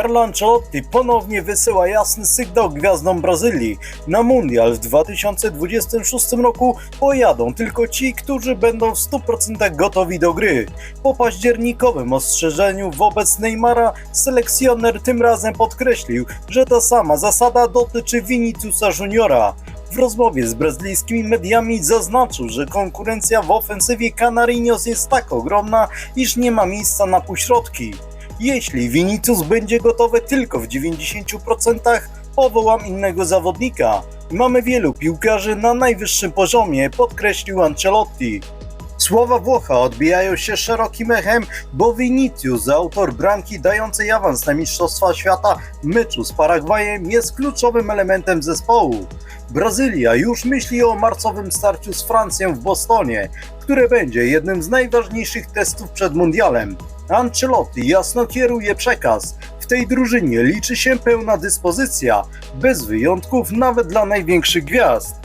Carlo Ancelotti ponownie wysyła jasny sygnał gwiazdom Brazylii. Na mundial w 2026 roku pojadą tylko ci, którzy będą w 100% gotowi do gry. Po październikowym ostrzeżeniu wobec Neymara selekcjoner tym razem podkreślił, że ta sama zasada dotyczy Viniciusa Juniora. W rozmowie z brazylijskimi mediami zaznaczył, że konkurencja w ofensywie Canarinos jest tak ogromna, iż nie ma miejsca na półśrodki. Jeśli Vinicius będzie gotowy tylko w 90%, powołam innego zawodnika. Mamy wielu piłkarzy na najwyższym poziomie, podkreślił Ancelotti. Słowa Włocha odbijają się szerokim echem, bo Vinicius, autor bramki dającej awans na Mistrzostwa Świata w meczu z Paragwajem, jest kluczowym elementem zespołu. Brazylia już myśli o marcowym starciu z Francją w Bostonie, które będzie jednym z najważniejszych testów przed mundialem. Ancelotti jasno kieruje przekaz. W tej drużynie liczy się pełna dyspozycja, bez wyjątków nawet dla największych gwiazd.